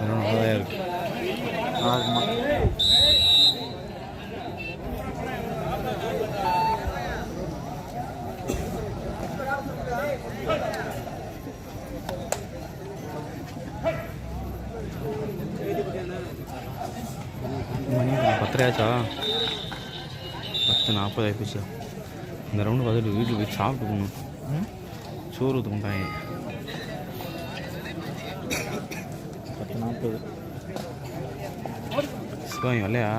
நல்லா தான் இருக்கு நல்லா இருக்குமா மணி பத்தரை ஆச்சா பத்து நாற்பது ஆயிடுச்சு இந்த ரவுண்டு பார்த்துட்டு வீட்டுக்கு போய் சாப்பிட்டு போகணும் சோறு ஊற்றுக்கிட்டாங்க முப்பது சிவம் இல்லையா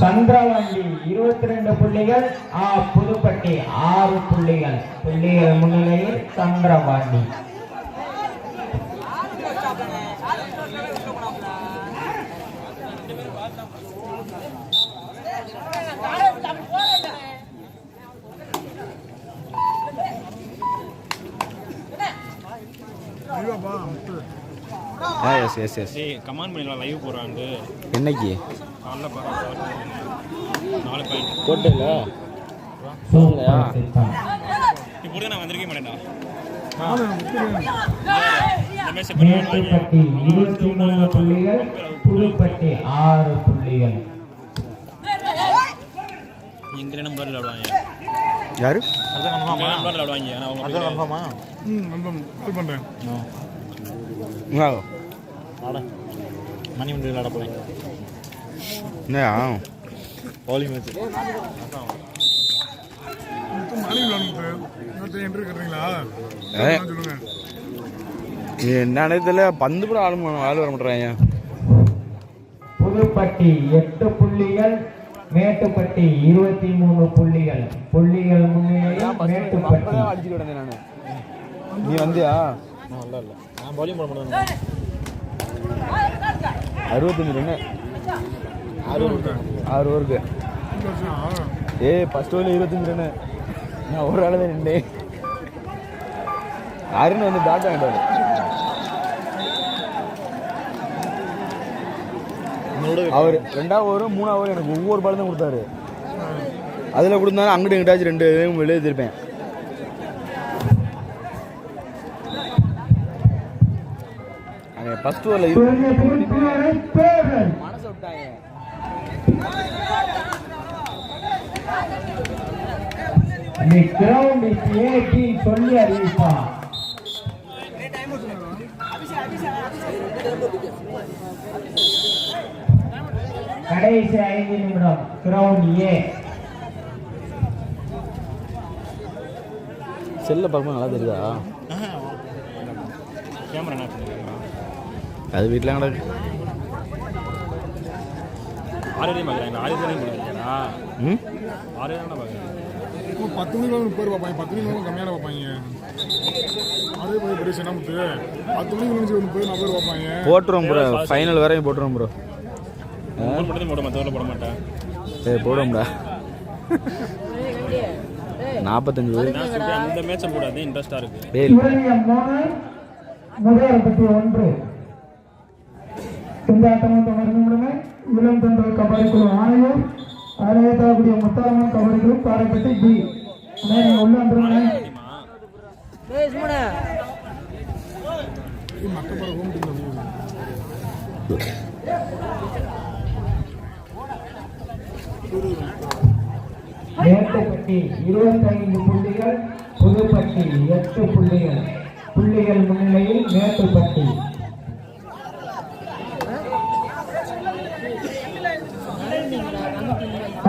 சந்திரவண்டி இருபத்தி ரெண்டு புள்ளிகள் ஆ புதுப்பட்டி ஆறு புள்ளிகள். புள்ளிகள் முன்னிலையில் சந்திரவாண்டி ஆ எஸ் எஸ் எஸ் டேய் கமாண்ட் பண்ணிடலாம் லைவ் போடுறாங்க என்னைக்கு? காலைல நாலு பாயிண்ட் நான் வந்திருக்கே மாட்டேன்டா. மேட்டுப்பட்டி இருபத்தி மூணு புள்ளிகள் புதுப்பட்டி ஆறு புள்ளிகள். எங்க ரெண்டு நம்பர் விளையாடுவாங்க யாரு? அதான் கன்ஃபார்மா நம்பர் விளையாடுவாங்க ஆனா அவங்க அதான் கன்ஃபார்மா ம்? கன்ஃபார்ம் கால் பண்ணுறேன் ஆ. மணி மணி விளையாட போகிறேன் என்னயா? ஹோலி மேட்ச் தெரியல பந்து கூட ஆள் ஆள் வர மாட்டேறாங்க புதுப்பட்டி எட்டு புள்ளிகள் மேட்டுப்பட்டி இருபத்தி மூணு புள்ளிகள். புள்ளிகள் முன்னிலையில் மேட்டுப்பட்டி. நான். நீ வந்தியா? நல்லா இல்லை நான் பவுலிங் போட முடியாது அறுபத்தஞ்சு ரன்னு ஆறு ஆறு ஓவருக்கு வருஷம் ஏய் ஓவரில் இருபத்தஞ்சு ரன்னு நான் ஒரு ஆள் தான் நின்றேன் அருண் வந்து பேட் வாங்கிட்டாரு. அவர் ரெண்டாவது ஓவரும் மூணாவது ஓவர் எனக்கு ஒவ்வொரு பால் தான் கொடுத்தாரு. அதில் கொடுத்தாலும் அங்கிட்டு எங்கிட்டாச்சும் ரெண்டு வெளியே திருப்பேன் ஃபர்ஸ்ட் ஓவரில் மனசை விட்டாங்க The ground is 18 சொல்லி அறிவிப்பான் கடைசி ஐந்து நிமிடம். Ground A. செல்ல பார்க்கும்போது நல்லா தெரியுதா? கேமரா என்ன அது வீட்டில் கிடக்கு. ஆறு பத்து பேர் பார்ப்பாங்க. பத்து மணிக்கு கம்மியான பார்ப்பாங்க. அதே போய் பெரிய சின்னமுத்து பத்து பேர் நான் பேர் பார்ப்பாங்க. போட்டுருவோம் ப்ரோ ஃபைனல் வரையும் போட்டுருவோம் ப்ரோ போட மாட்டேன் ஏய் போடுவோம்டா நாற்பத்தஞ்சு பேர் அந்த மேட்சை போடாது இன்ட்ரெஸ்டாக இருக்கு. ஆட்டமும் தொடர்ந்து முடிமை இளம் தென்றல் கபடி குழு ஆணையூர் அதிலே தரக்கூடிய முத்தாரம்மன் கபடி குழு காரைப்பட்டி பி அண்ணே, நீங்க உள்ள வந்துருங்க மற்ற பேர் மேட்டுப்பட்டி இருபத்தைந்து புள்ளிகள் புதுப்பட்டி எட்டு புள்ளிகள். புள்ளிகள் முன்னிலையில் மேட்டுப்பட்டி.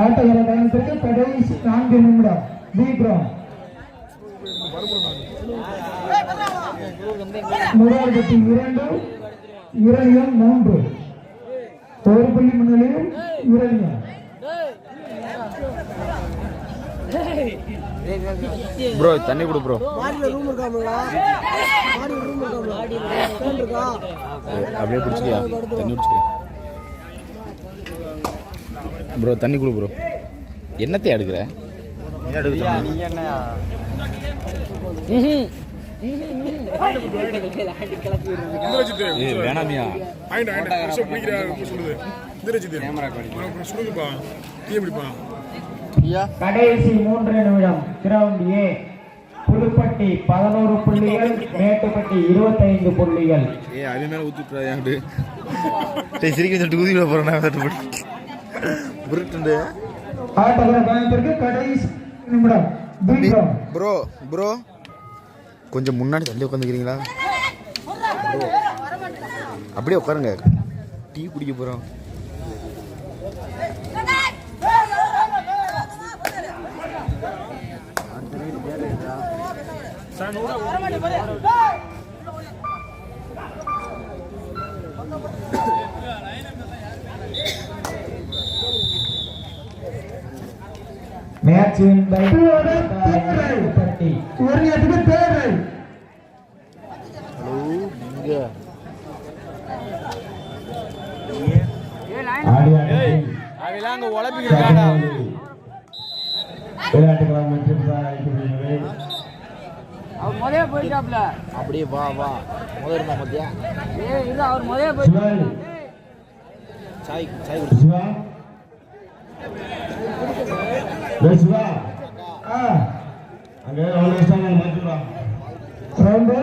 ஆட்டகர பயணத்திற்கு கடைசி நான்கு நிமிடம். கிரவுண்ட் முதல்பட்டி இரண்டு இரணியம் மூன்று. ஒரு புள்ளி முன்னிலையில் இரணியம் ப்ரோ தண்ணி கொடு ப்ரோ அப்படியே குடிச்சிக்கியா தண்ணி குடிச்சிக்கியா ப்ரோ தண்ணி கொடு ப்ரோ என்னத்தை எடுக்கிற? வேணாமியா. கடைசி மூன்று நிமிடம். கிரவுண்ட் ஏ புதுப்பட்டி பதினோரு புள்ளிகள் மேட்டுப்பட்டி இருபத்தைந்து புள்ளிகள். ஏ அது மேலே டேய் சிரிக்க சொல்லிட்டு ஊதி விட தீபம் ப்ரோ ப்ரோ கொஞ்சம் முன்னாடி தள்ளி உட்காந்துக்கிறீங்களா அப்படியே உட்காருங்க. டீ குடிக்க போகிறோம் மேட்ச் வின் பை ஒரு இடத்துக்கு உழப்பிக்கிறாடா விளையாட்டுக்கலாம் அவர் முதல்ல போயிட்டாப்ல. அப்படியே வா வா. முதல் இருந்தா மத்தியா ஏ இல்ல அவர் முதல்ல போய் சிவாய் சாய் சாய் சிவா ஆ அங்க எவ்வளவு இஷ்டம் மாத்திடுவா ரவுண்டு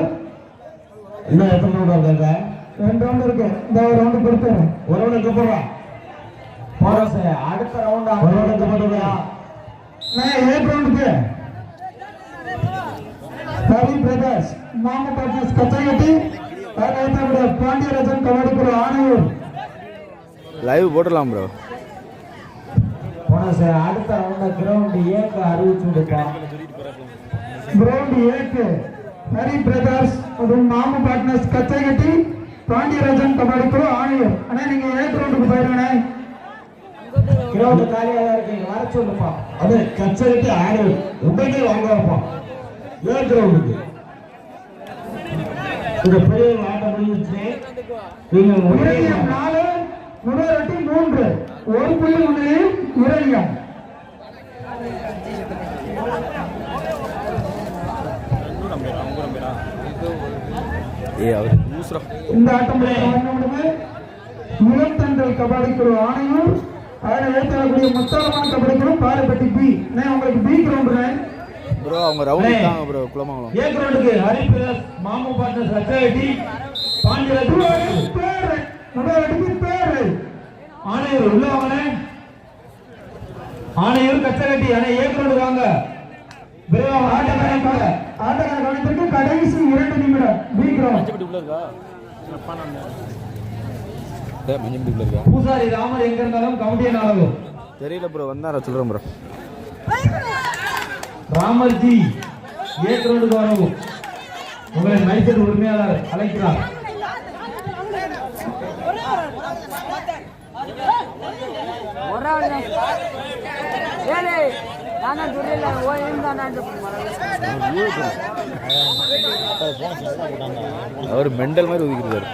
இன்னும் எத்தனை ரவுண்ட் இருக்காங்க ரெண்டு ரவுண்ட் இருக்கு. இந்த ஒரு ரவுண்டு கொடுத்துறேன். ஒரு ரவுண்ட் கூப்பிடுறா போறோம் சார் அடுத்த ரவுண்ட் ஒரு ரவுண்ட் கூப்பிடுறா நான் ஏழு ரவுண்டுக்கு ரவி பிரகாஷ் மாமா பார்ட்னர்ஸ் கச்சையட்டி அதே பாண்டியராஜன் கவாடிப்புற ஆணையூர். லைவ் போடலாம் ப்ரோ ஆமாம் சார். அடுத்த ரவுண்ட கிரவுண்ட் ஏக்கு அறிவிச்சு விடுப்பா கிரவுண்ட் ஏக்கு ஹரி பிரதர்ஸ் மற்றும் மாமு பார்ட்னர்ஸ் கச்சைகட்டி பாண்டியராஜன் கபாடி குழு ஆணையர். அண்ணா நீங்க ஏ கிரவுண்டுக்கு போயிருங்கண்ணே கிரவுண்ட் காலியாக இருக்கீங்க இருக்கு. வர சொல்லுப்பா. அது கச்சைகட்டி ஆணையர். உண்மைக்கே வாங்கப்பா ஏ கிரவுண்டுக்கு இந்த பெரிய ஆட்டம் முடிஞ்சிச்சு நீங்க நாலு முதல் மூன்று. ஒரு புள்ளி முன்னிலையில் ஊசுறா இந்த ஆட்டம் முடிவு முகத்தண்டல் கபாடி குழு ஆணையூர் அதில் ஏற்றக்கூடிய முத்தாளமான கபாடி குழு பாறைப்பட்டி பி உங்களுக்கு பி கிரவுண்டுண்ணே ப்ரோ அவங்க ரவுண்ட் தாங்க ப்ரோ குளமங்கலம் ஏ கிரவுண்டுக்கு ஹரிபிரஸ் மாமு பார்ட்னர்ஸ் ரச்சாவட்டி பாண்டியராஜ் பேரு நுழையட்டிக்கு பேரு ஆணையூர் ஆணையூர் கச்சகட்டி அண்ணே ஏ கிரவுண்டு வாங்க விரைவா ஆட்டக்காரன் ஆட்டக்காரன் கவனத்திற்கு கடைசி இரண்டு நிமிடம் இருக்கா? பூசாரி ராமர் எங்க இருந்தாலும் கவுண்டியன் அளவு தெரியல ப்ரோ வந்தாரா சொல்கிறேன் ப்ரோ ராமர்ஜி ஏ கிரவுண்டுக்கு வரவும் உங்களை மைசெட் உரிமையாளர் அழைக்கிறார். ஒரு ஆள் தான் ஏலே நான் சொல்லல ஓ இருந்தா நான் அவர் மெண்டல் மாதிரி ஒதுக்கிருக்காரு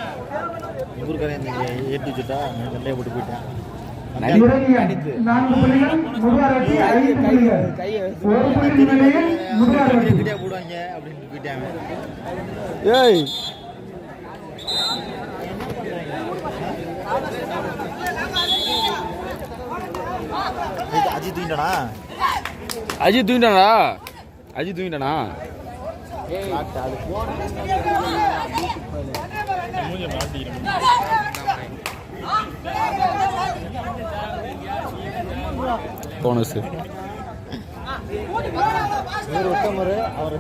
ஊருக்காரன் ஏற்றி வச்சுட்டா நான் சண்டையை போட்டு போயிட்டேன். ஏய் இது அஜித் தூக்கிட்டானா? அஜித் தூங்கிட்டானா? அஜித் தூங்கிட்டானா? போனஸ் ஒரு உத்தமர் அவர்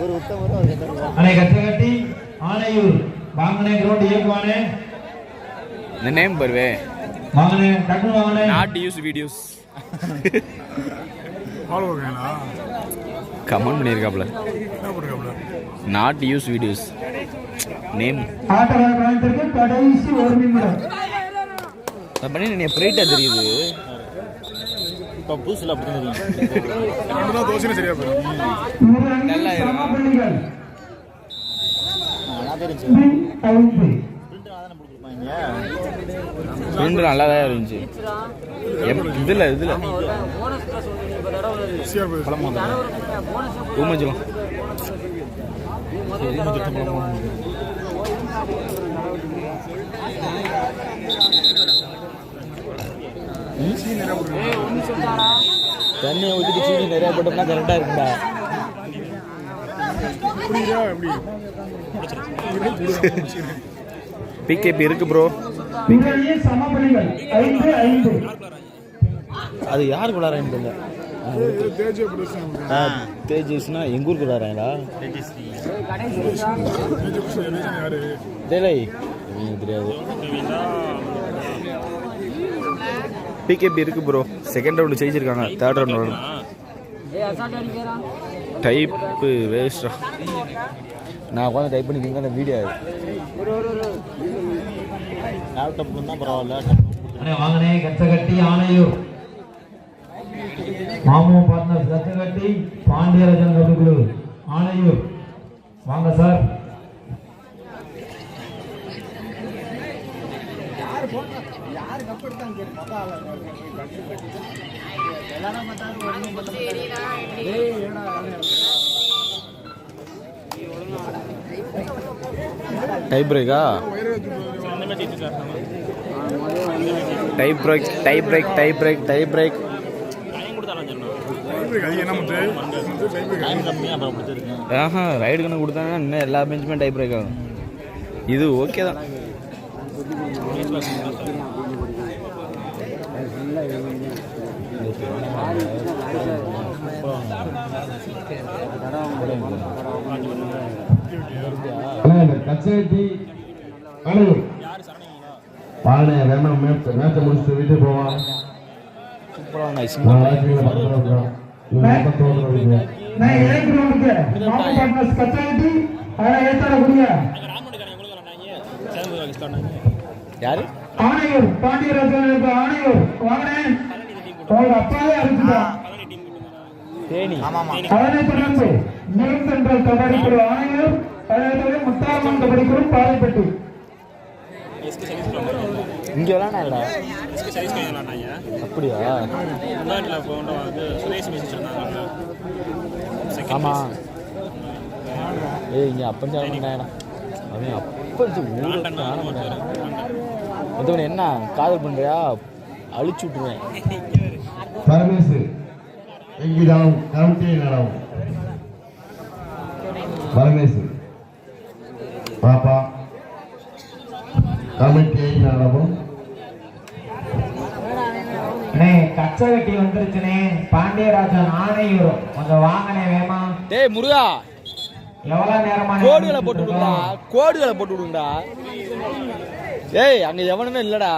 ஒரு உத்தமர் அவர் ஆனையூர் இயக்குவானே. இந்த நேம் பருவே வாங்கனே டக்குனு வாங்கனே நாட் யூஸ் வீடியோஸ் ஃபாலோ இருக்கா கமெண்ட் என்ன போட்டுருக்காப்ல நாட் யூஸ் வீடியோஸ் நேம் கடைசி ஒரு நிமிடம். பண்ணி நீ பிரைட்டாக தெரியுது. இப்போ புதுசில் அப்படி தான் தோசையும் சரியா போயிடும். இரு அணியில் சம புள்ளிகள். நான் தெரிஞ்சு பி ஐந்து பிரிண்ட் தானே கொடுத்துருப்பாங்க ரெண்டு நல்லா தான் இருந்துச்சு எம் இதில் இதில் போனஸ் ஊமஞ்சலம் தண்ணியை ஊற்றிட்டு சீனி நிறையா போட்டோம்னா கரெக்டாக இருக்குடா புரியுதா எப்படி பிகேபி இருக்கு ப்ரோ அது யார் விளாட்றான்னு தெரியல. தேஜஸ்னா பிரதர்ஷன் யாரு தெரியலை. எனக்கு தெரியாது. பிகேபி இருக்கு ப்ரோ செகண்ட் ரவுண்டு ஜெயிச்சிருக்காங்க. தேர்ட் ரவுண்ட் அடிக்கிறான் டைப்பு வேஸ்டா நான் உட்காந்து டைப் பண்ணிக்கிங்க அந்த வீடியோ லேப்டாப் தான் பரவாயில்ல வாங்கண்ணே கச்சகட்டி ஆணையூர் மாமு பார்ட்னர்ஸ் கச்சகட்டி பாண்டியராஜன் கல்லுக்குழு ஆணையூர் வாங்க sir tie பிரேக்கா tie break tie break tie break tie break ஆஹா ரைடு கணக்கு கொடுத்தாங்கன்னா இன்னும் எல்லா பெஞ்சுமே டை பிரேக் ஆகும். இது ஓகே தான். வாங்கண்ணே வேணாம் மேட்ச் மேட்சை முடிச்சுட்டு வீட்டுக்கு போவான் யாரு? ஆணையூர் பாண்டியராஜன் ஆணையூர். வாங்கினேன். அவங்க அப்பாவே அறிவிச்சுட்டான் தேனி. அதனைத் தொடர்ந்து சென்றால் ஆணையூர். முத்தாரம்மன் பாறைப்பட்டி இங்கே விளாண்டாடா அப்படியா? ஆமாம் ஏய் இங்கே அப்பன் சாட மாட்டாங்கடா அவன் அப்பன் மற்றவன் என்ன? காதல் பண்ணுறியா அழிச்சு விட்ருவேன் பரமேசு நடம் பரமேசு பாப்பா கமிட்டி நடவும். அண்ணே கச்சகட்டி வந்துருச்சுனே பாண்டியராஜன் ஆணையூர். கொஞ்சம் வாங்கனே வேமா. டேய் முருகா. எவ்வளவு நேரமா கோடுகளை போட்டு விடுங்கடா. கோடுகளை போட்டு விடுங்கடா. ஏய் அங்க எவனுமே இல்லடா.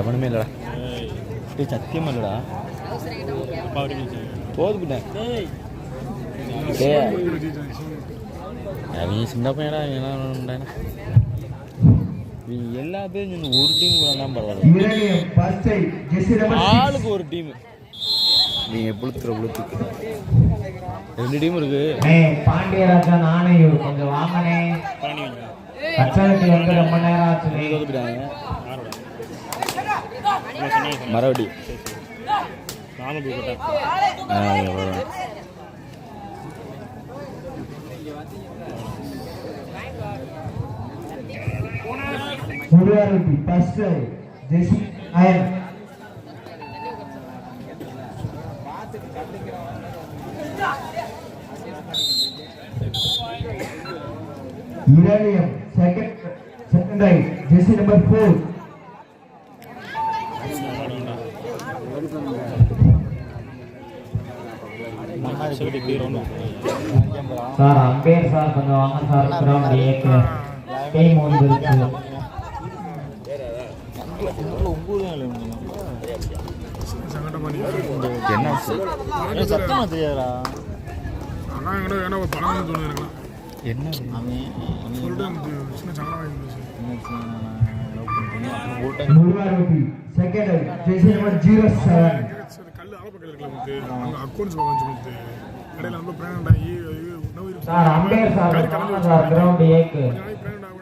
எவனுமே இல்லடா. டேய் சத்தியமா இல்லடா. அப்பா வரைக்கும் போது பின்ன அவன் சின்ன பையடா என்ன நீ எல்லா பேரும் சொன்ன ஒரு டீம் வேணாம் பரவாயில்ல. ஆளுக்கு ஒரு டீம் நீங்க புளுத்துற புளுத்துக்கு ரெண்டு டீம் இருக்கு. பாண்டியராஜன் ஆணையூர் கொஞ்சம் வாங்கனே பண்ணி வைங்க கச்சகட்டி வந்து ரொம்ப நேரம் ஆச்சுனே தோத்துட்டாங்க மறுபடி. நானும் போய் போட்டேன் முருகாரெட்டி ஃபர்ஸ்ட் ஜெசி அயன் இரணியம் செகண்ட் செகண்ட் ஐ ஜெசி நம்பர் ஃபோர் சொல்லிட்டு இப்படி ரவுண்டு சார் அம்பேர் சார் கொஞ்சம் வாங்க சார் கிரவுண்ட் ஏக்கு டீம் வந்துருச்சு சங்கடம் சத்தமா தெரியாதா அண்ணா என்கிட்ட ஒரு பணம் வந்து தோணுது என்ன? சொல்லிட்டு எனக்கு சின்ன சங்கடம் ஆகிருந்துச்சு கல் இருக்கல உங்களுக்கு அக்கௌண்ட்ஸ் பார்க்க கடையில் ரொம்ப பிராண்ட் ஆகி உணவு சார் அம்பேர் பிராண்ட் ஆகணும்னு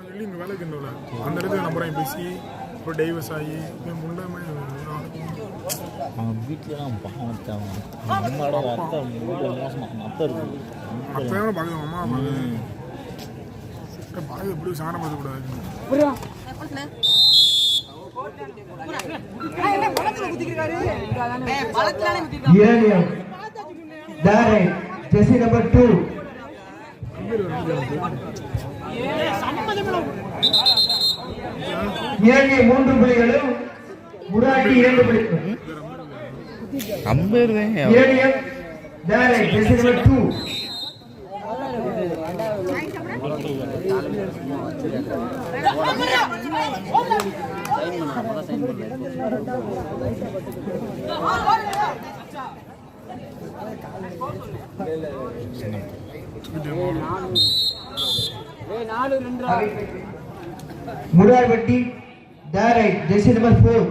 சொல்லி இங்கே வேலைக்கு அந்த இடத்துல நம்பரையும் பேசி அப்புறம் டைவர்ஸ் ஆகி இப்போ முன்னாடி அவன் வீட்டிலலாம் பாவம் தேவை நம்மளோட அத்தை வீட்டில் மோசமாக அத்தை இருக்கு. அப்போ பார்க்குது அம்மா பார்க்குது எப்படி சாணம் டைரக்ட் ஜெர்சி நம்பர் டூ இரணிய மூன்று புள்ளிகளும் முராட்டி இரண்டு புள்ளிகளும். அம்பேர் முரார்பட்டி டைரக்ட் ஜெர்சி நம்பர் ஃபோர்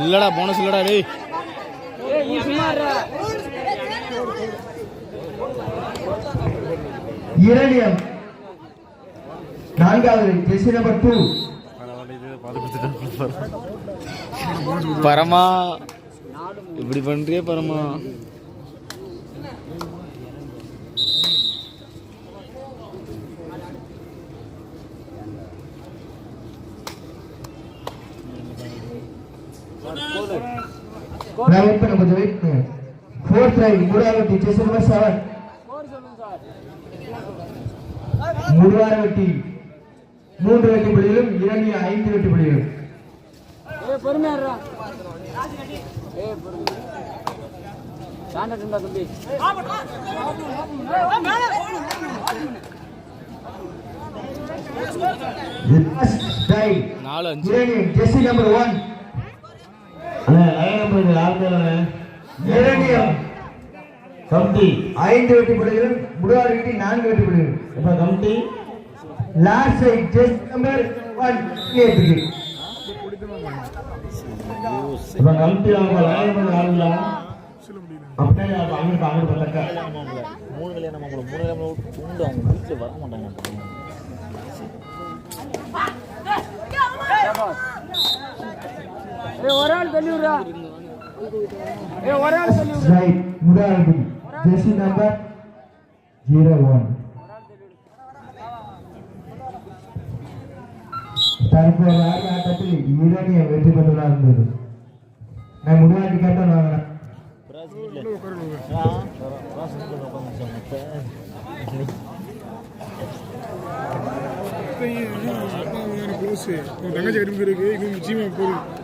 இல்லடா போனஸ் இல்லடா டேய். ஏய் நீ சும்மா இருடா. இரணியம் நான்காவது ஜெர்சி நம்பர் டூ பரமா இப்படி பண்றிய பரமா. வெயிட் பண்ண கொஞ்சம் வெயிட் பண்ணு ஃபோர்த் ரைட் நம்பர் செவன் மூன்று வெட்டி புள்ளிகளும் இரண்டு ஐந்து வெட்டி புள்ளிகளும். ஏய் பொறுமையா இருடா. ஏய் பொறுமையா தாண்டட்டும்டா தம்பி நாலு அஞ்சு ஜெர்சி நம்பர் ஒன் கமிட்டி ஐந்து வெட்டி புள்ளிகளும் முருகாவட்டி நான்கு வெட்டி புள்ளிகளும் இப்போ committee last jersey number one இப்போ கமிட்டி அவங்க லைன் அப்படியே பார்த்தக்க மூணு கல்யாணம் மூணு கல்யாணம் உண்டு அவங்க வீட்டில் வர மாட்டாங்க ஒரு ஆள் ஏய் ஒரு ஆள் தள்ளி விடு ரைட் முருகாவட்டி ஜெர்சி நம்பர் ஜீரோ ஒன் தற்போது ஆடிய ஆட்டத்தில் ஈரானிய வெற்றி பெற்றதாக இருந்தது நான் முடிவாட்டி கேட்டோம் வாங்கினேன் தங்கச்சி கட்டி இருக்கு இன்னும் நிச்சயமா போகுது